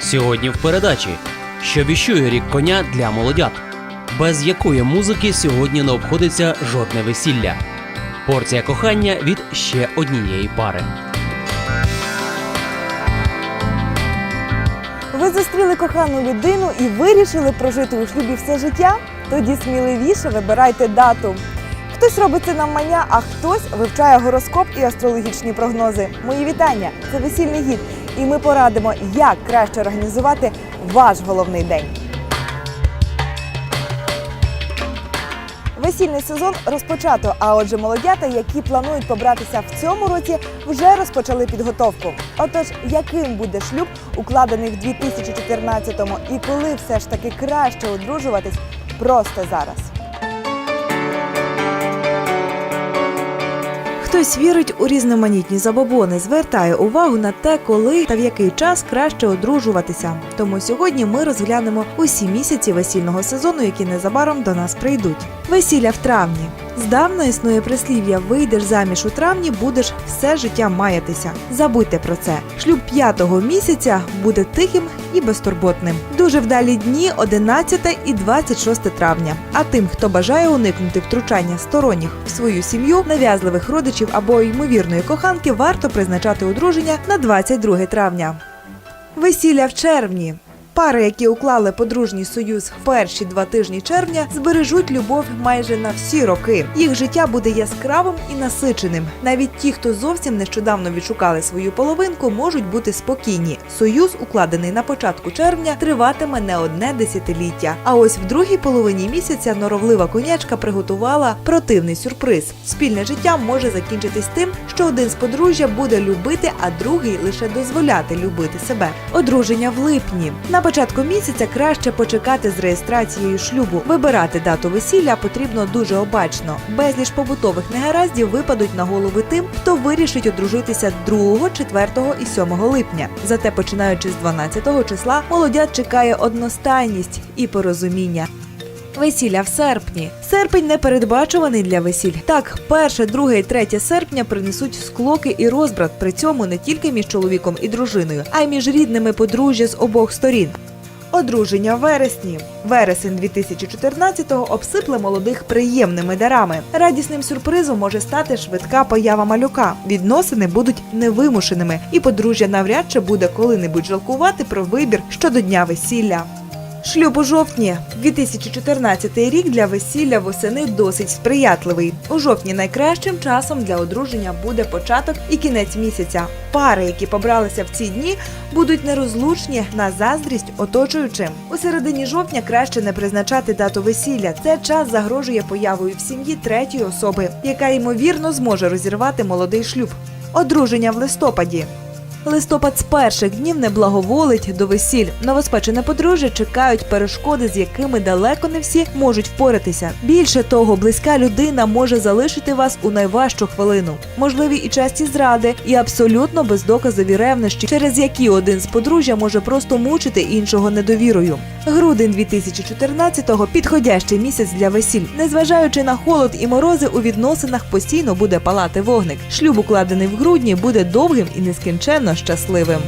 Сьогодні в передачі, що віщує рік коня для молодят, без якої музики сьогодні не обходиться жодне весілля. Порція кохання від ще однієї пари. Зустріли кохану людину і вирішили прожити у шлюбі все життя? Тоді сміливіше вибирайте дату. Хтось робить це навмання, а хтось вивчає гороскоп і астрологічні прогнози. Мої вітання! Це весільний гід, і ми порадимо, як краще організувати ваш головний день. Весільний сезон розпочато. А отже, молодята, які планують побратися в цьому році, вже розпочали підготовку. Отож, яким буде шлюб, укладений в 2014-му, і коли все ж таки краще одружуватись просто зараз. Хтось вірить у різноманітні забобони, звертає увагу на те, коли та в який час краще одружуватися. Тому сьогодні ми розглянемо усі місяці весільного сезону, які незабаром до нас прийдуть. Весілля в травні. Здавна існує прислів'я Вийдеш заміж у травні, будеш все життя маятися. Забудьте про це. Шлюб п'ятого місяця буде тихим і безтурботним. Дуже вдалі дні 11 і 26 травня. А тим, хто бажає уникнути втручання сторонніх в свою сім'ю, нав'язливих родичів або ймовірної коханки, варто призначати одруження на 22 травня. Весілля в червні. Пари, які уклали подружній союз в перші два тижні червня, збережуть любов майже на всі роки. Їх життя буде яскравим і насиченим. Навіть ті, хто зовсім нещодавно відшукали свою половинку, можуть бути спокійні. Союз, укладений на початку червня, триватиме не одне десятиліття. А ось в другій половині місяця норовлива конячка приготувала противний сюрприз. Спільне життя може закінчитись тим, що один з подружжя буде любити, а другий лише дозволяти любити себе. Одруження в липні. На початку місяця краще почекати з реєстрацією шлюбу. Вибирати дату весілля потрібно дуже обачно. Безліч побутових негараздів випадуть на голови тим, хто вирішить одружитися 2, 4 і 7 липня. Зате починаючи з 12 числа, молодят чекає одностайність і порозуміння. Весілля в серпні. Серпень не передбачуваний для весіль. Так, перше, друге і третє серпня принесуть склоки і розбрат. При цьому не тільки між чоловіком і дружиною, а й між рідними подружжя з обох сторін. Одруження в вересні. Вересень 2014-го обсипле молодих приємними дарами. Радісним сюрпризом може стати швидка поява малюка. Відносини будуть невимушеними, і подружжя навряд чи буде коли-небудь жалкувати про вибір щодо дня весілля. Шлюб у жовтні 2014 рік для весілля восени досить сприятливий. У жовтні найкращим часом для одруження буде початок і кінець місяця. Пари, які побралися в ці дні, будуть нерозлучні на заздрість оточуючим. У середині жовтня краще не призначати дату весілля. Це час загрожує появою в сім'ї третьої особи, яка ймовірно зможе розірвати молодий шлюб. Одруження в листопаді. Листопад з перших днів не благоволить до весіль. Новоспечене подружжя чекають перешкоди, з якими далеко не всі можуть впоратися. Більше того, близька людина може залишити вас у найважчу хвилину. Можливі і часті зради, і абсолютно бездоказові ревнощі, через які один з подружжя може просто мучити іншого недовірою. Грудень 2014-го – підходящий місяць для весіль. Незважаючи на холод і морози, у відносинах постійно буде палати вогник. Шлюб, укладений в грудні, буде довгим і нескінченно щасливим.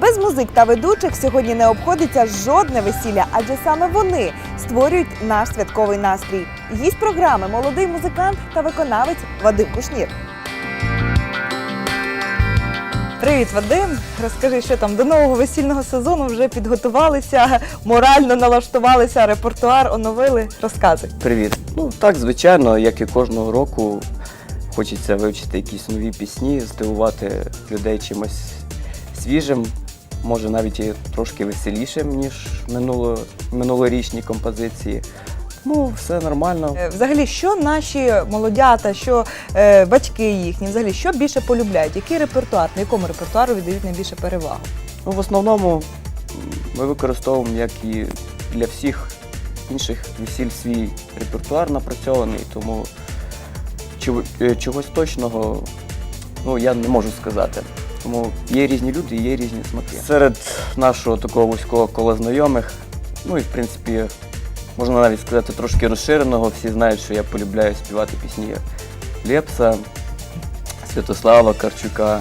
Без музик та ведучих сьогодні не обходиться жодне весілля, адже саме вони створюють наш святковий настрій. Гість програми молодий музикант та виконавець Вадим Кушнір. Привіт, Вадим. Розкажи, що там до нового весільного сезону вже підготувалися, морально налаштувалися, репертуар оновили. Розказуй. Привіт. Ну так, звичайно, як і кожного року, хочеться вивчити якісь нові пісні, здивувати людей чимось свіжим, може навіть і трошки веселішим, ніж минуло, минулорічні композиції. Ну, все нормально. Е, Взагалі, що наші молодята, що е, батьки їхні, взагалі, що більше полюбляють? Який репертуар? На якому репертуару віддають найбільше перевагу? Ну, в основному ми використовуємо, як і для всіх інших весіль, свій репертуар напрацьований, тому е, чогось точного ну, я не можу сказати. Тому є різні люди, є різні смаки. Серед нашого такого вузького кола знайомих, ну і в принципі, можна навіть сказати, трошки розширеного. Всі знають, що я полюбляю співати пісні Лепса, Святослава Карчука.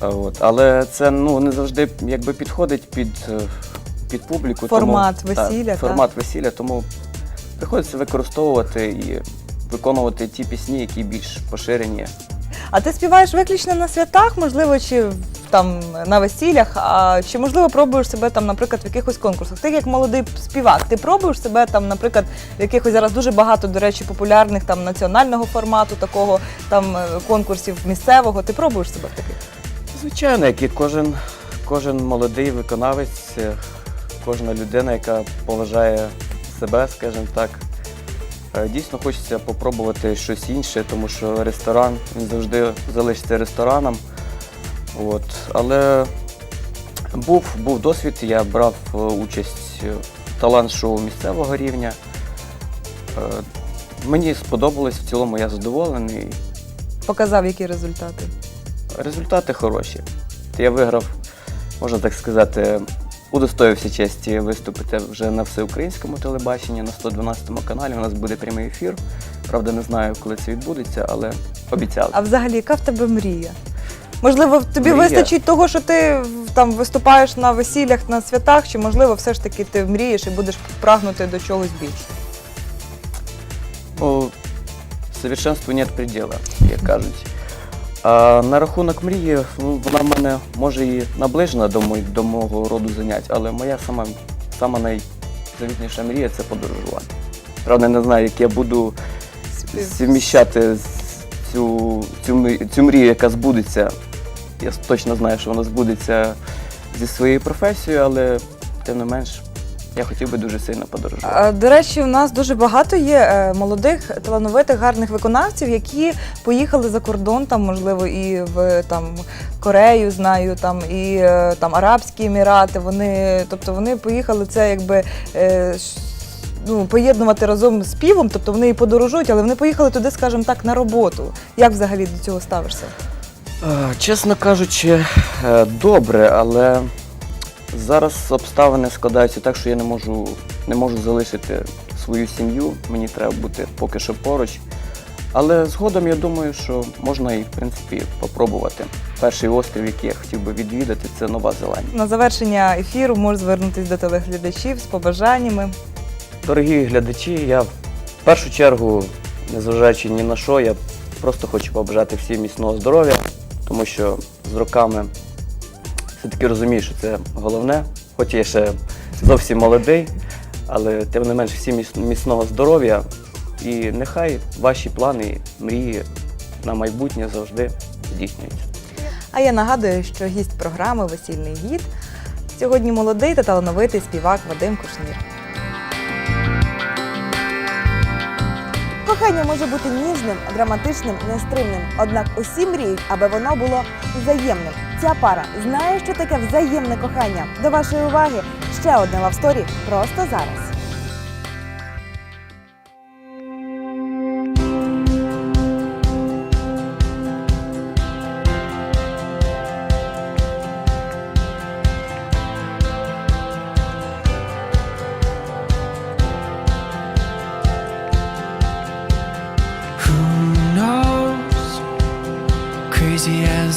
От. Але це ну, не завжди якби, підходить під, е, під публіку. Формат тому, весілля, так? формат весілля, тому приходиться використовувати і виконувати ті пісні, які більш поширені. А ти співаєш виключно на святах, можливо, чи там на весіллях, а чи можливо пробуєш себе там, наприклад, в якихось конкурсах? Ти як молодий співак, ти пробуєш себе там, наприклад, в якихось зараз дуже багато, до речі, популярних там національного формату, такого там е, конкурсів місцевого. Ти пробуєш себе в таких? Звичайно, як і кожен, кожен молодий виконавець, е, кожна людина, яка поважає себе, скажімо так. е, Дійсно хочеться попробувати щось інше, тому що ресторан він завжди залишиться рестораном. От. Але був, був досвід, я брав е, участь в талант-шоу місцевого рівня. Е, Мені сподобалось, в цілому я задоволений. Показав які результати? Результати хороші. Я виграв, можна так сказати, удостоївся честі виступити вже на всеукраїнському телебаченні на 112 каналі. У нас буде прямий ефір. Правда, не знаю, коли це відбудеться, але обіцяли. А взагалі, яка в тебе мрія? Можливо, тобі Мрія? вистачить того, що ти там виступаєш на весіллях, на святах, чи можливо все ж таки ти мрієш і будеш прагнути до чогось більше? Ну, совершенству нет предела, як кажуть. А на рахунок мрії, ну, вона в мене може і наближена до, мой, до мого роду занять, але моя сама, сама найзавітніша мрія це подорожувати. Правда, не знаю, як я буду зміщати цю, цю, цю мрію, яка збудеться. Я точно знаю, що вона збудеться зі своєю професією, але тим не менш, я хотів би дуже сильно подорожувати. До речі, у нас дуже багато є е, молодих, талановитих, гарних виконавців, які поїхали за кордон, там, можливо, і в там, Корею, знаю, там, і е, там, Арабські Емірати. Вони, тобто вони поїхали це якби. Ну, поєднувати разом з співом, тобто вони і подорожують, але вони поїхали туди, скажімо так, на роботу. Як взагалі до цього ставишся? Е, Чесно кажучи, е, добре, але зараз обставини складаються так, що я не можу, не можу залишити свою сім'ю. Мені треба бути поки що поруч. Але згодом я думаю, що можна і в принципі попробувати. Перший острів, який я хотів би відвідати, це Нова Зеландія. На завершення ефіру можеш звернутися до телеглядачів з побажаннями. Дорогі глядачі, я в першу чергу, незважаючи ні на що, я просто хочу побажати всім міцного здоров'я, тому що з роками все-таки розумію, що це головне, хоч я ще зовсім молодий, але тим не менш всім міцного здоров'я. І нехай ваші плани, мрії на майбутнє завжди здійснюються. А я нагадую, що гість програми Весільний гід сьогодні молодий та талановитий співак Вадим Кушнір. Кохання може бути ніжним, драматичним, нестримним. Однак усі мріють, аби воно було взаємним. Ця пара знає, що таке взаємне кохання. До вашої уваги ще одне лавсторі просто зараз.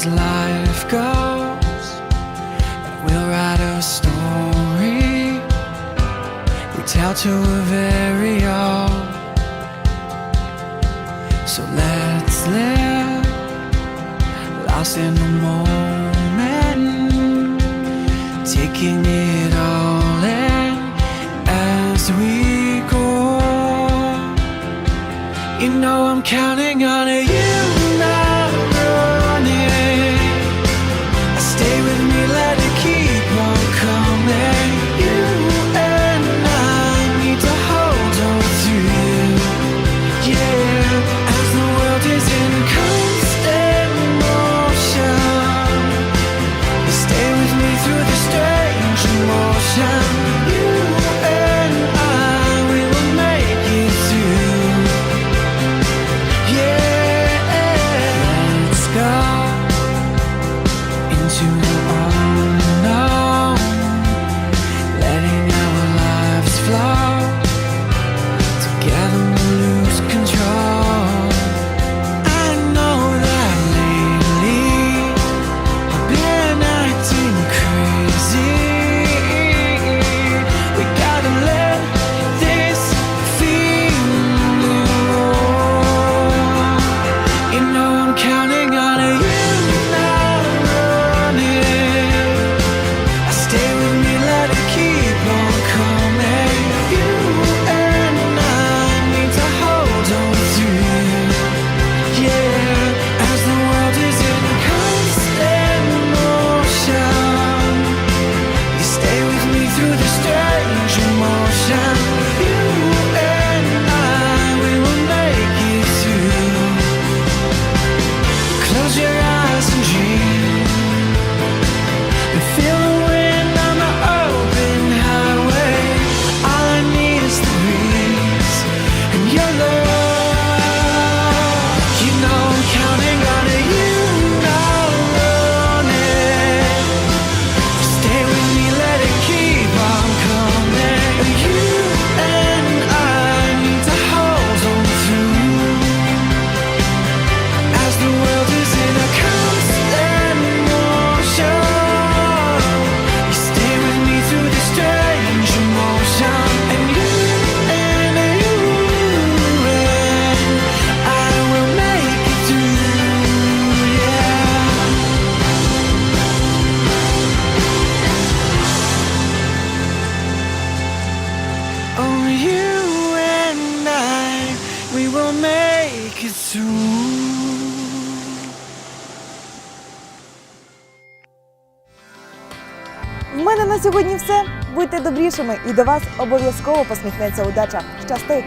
As life goes, we'll write a story we tell to a very old. So let's live lost in the moment, taking it all in as we go. You know I'm counting on you to make it through. В мене на сьогодні все. Будьте добрішими і до вас обов'язково посміхнеться удача. Щасти!